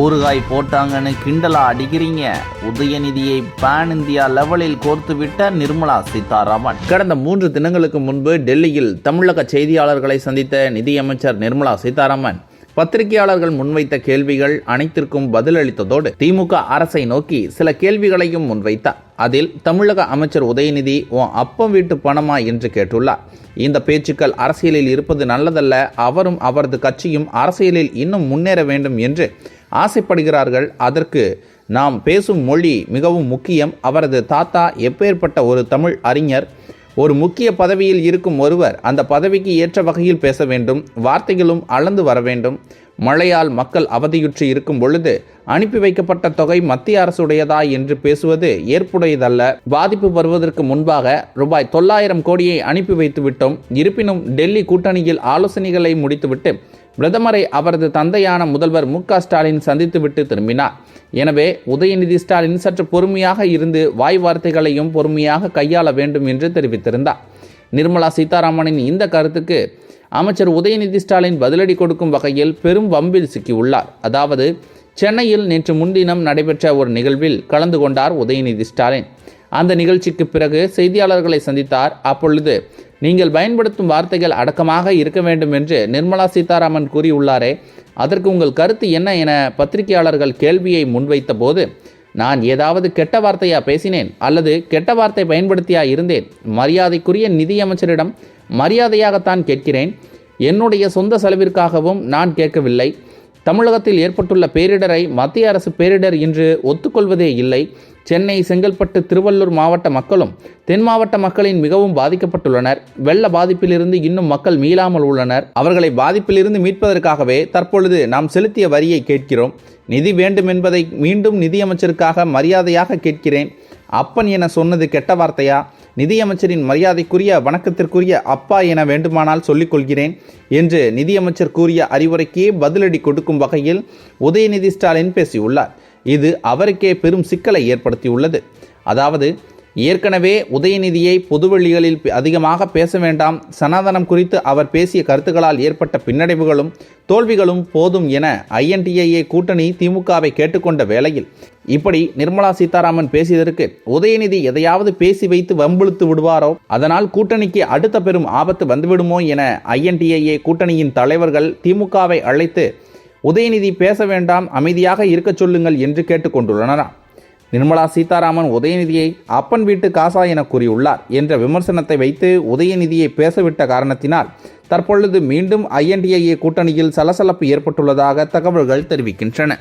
ஊறுகாய் போட்டாங்கன்னு கிண்டலா அடிக்கிறீங்க. உதயநிதியை பேன் இந்தியா லெவலில் கோர்த்து விட்ட நிர்மலா சீதாராமன். கடந்த மூன்று தினங்களுக்கு முன்பு டெல்லியில் தமிழக செய்தியாளர்களை சந்தித்த நிதியமைச்சர் நிர்மலா சீதாராமன் பத்திரிகையாளர்கள் முன்வைத்த கேள்விகள் அனைத்திற்கும் பதிலளித்ததோடு திமுக அரசை நோக்கி சில கேள்விகளையும் முன்வைத்தார். அதில் தமிழக அமைச்சர் உதயநிதி உன் அப்பம் வீட்டு பணமா? என்று கேட்டுள்ளார். இந்த பேச்சுக்கள் அரசியலில் இருப்பது நல்லதல்ல அவரும் அவரது கட்சியும் அரசியலில் இன்னும் முன்னேற வேண்டும் என்று ஆசைப்படுகிறார்கள். அதற்கு நாம் பேசும் மொழி மிகவும் முக்கியம். அவரது தாத்தா எப்பேற்பட்ட ஒரு தமிழ் அறிஞர். ஒரு முக்கிய பதவியில் இருக்கும் ஒருவர் அந்த பதவிக்கு ஏற்ற வகையில் பேச வேண்டும். வார்த்தைகளும் அளந்து வர வேண்டும். மழையால் மக்கள் அவதியுற்று இருக்கும் பொழுது அனுப்பி வைக்கப்பட்ட தொகை மத்திய அரசுடையதா என்று பேசுவது ஏற்புடையதல்ல. பாதிப்பு வருவதற்கு முன்பாக ரூபாய் தொள்ளாயிரம் கோடியை அனுப்பி வைத்துவிட்டோம். இருப்பினும் டெல்லி கூட்டணியில் ஆலோசனைகளை முடித்துவிட்டு பிரதமரை அவரது தந்தையான முதல்வர் மு ஸ்டாலின் சந்தித்துவிட்டு திரும்பினார். எனவே உதயநிதி ஸ்டாலின் சற்று பொறுமையாக இருந்து வாய் வார்த்தைகளையும் பொறுமையாக கையாள வேண்டும் என்று தெரிவித்திருந்தார். நிர்மலா சீதாராமனின் இந்த கருத்துக்கு அமைச்சர் உதயநிதி ஸ்டாலின் பதிலடி கொடுக்கும் வகையில் பெரும் வம்பில் சிக்கியுள்ளார். அதாவது சென்னையில் நேற்று முன்தினம் நடைபெற்ற ஒரு நிகழ்வில் கலந்து கொண்டார் உதயநிதி ஸ்டாலின். அந்த நிகழ்ச்சிக்கு பிறகு செய்தியாளர்களை சந்தித்தார். அப்பொழுது நீங்கள் பயன்படுத்தும் வார்த்தைகள் அடக்கமாக இருக்க வேண்டும் என்று நிர்மலா சீதாராமன் கூறியுள்ளாரே. அதற்கு உங்கள் கருத்து என்ன என பத்திரிகையாளர்கள் கேள்வியை முன்வைத்த போது நான் ஏதாவது கெட்ட வார்த்தையா பேசினேன் அல்லது கெட்ட வார்த்தை பயன்படுத்தியா இருந்தேன்? மரியாதைக்குரிய நிதியமைச்சரிடம் மரியாதையாகத்தான் கேட்கிறேன். என்னுடைய சொந்த செலவிற்காகவும் நான் கேட்கவில்லை. தமிழகத்தில் ஏற்பட்டுள்ள பேரிடரை மத்திய அரசு பேரிடர் என்று ஒத்துக்கொள்வதே இல்லை. சென்னை செங்கல்பட்டு திருவள்ளூர் மாவட்ட மக்களும் தென் மாவட்ட மக்களின் மிகவும் பாதிக்கப்பட்டுள்ளனர். வெள்ள பாதிப்பிலிருந்து இன்னும் மக்கள் மீளாமல் உள்ளனர். அவர்களை பாதிப்பிலிருந்து மீட்பதற்காகவே தற்பொழுது நாம் செலுத்திய வரியை கேட்கிறோம். நிதி வேண்டும் என்பதை மீண்டும் நிதியமைச்சருக்காக மரியாதையாக கேட்கிறேன். அப்பன் என சொன்னது கெட்ட வார்த்தையா? நிதியமைச்சரின் மரியாதைக்குரிய வணக்கத்திற்குரிய அப்பா என வேண்டுமானால் சொல்லிக்கொள்கிறேன் என்று நிதியமைச்சர் கூறிய அறிவுரைக்கே பதிலடி கொடுக்கும் வகையில் உதயநிதி ஸ்டாலின் பேசியுள்ளார். இது அவருக்கே பெரும் சிக்கலை ஏற்படுத்தியுள்ளது. அதாவது ஏற்கனவே உதயநிதியை பொதுவெளிகளில் அதிகமாக பேச வேண்டாம். சனாதனம் குறித்து அவர் பேசிய கருத்துக்களால் ஏற்பட்ட பின்னடைவுகளும் தோல்விகளும் போதும் என ஐஎன்டிஏஏ கூட்டணி திமுகவை கேட்டுக்கொண்ட வேளையில் இப்படி நிர்மலா சீதாராமன் பேசியதற்கு உதயநிதி எதையாவது பேசி வைத்து வம்பிழுத்து விடுவாரோ? அதனால் கூட்டணிக்கு அடுத்த பெரும் ஆபத்து வந்துவிடுமோ என ஐஎன்டிஏஏ கூட்டணியின் தலைவர்கள் திமுகவை அழைத்து உதயநிதி பேச வேண்டாம் அமைதியாக இருக்கச் சொல்லுங்கள் என்று கேட்டுக்கொண்டுள்ளனராம் நிர்மலா சீதாராமன் உதயநிதியை அப்பன் வீட்டு காசா என கூறியுள்ளார் என்ற விமர்சனத்தை வைத்து உதயநிதியை பேசவிட்ட காரணத்தினால் தற்பொழுது மீண்டும் ஐஎன்டிஏஏ கூட்டணியில் சலசலப்பு ஏற்பட்டுள்ளதாக தகவல்கள் தெரிவிக்கின்றன.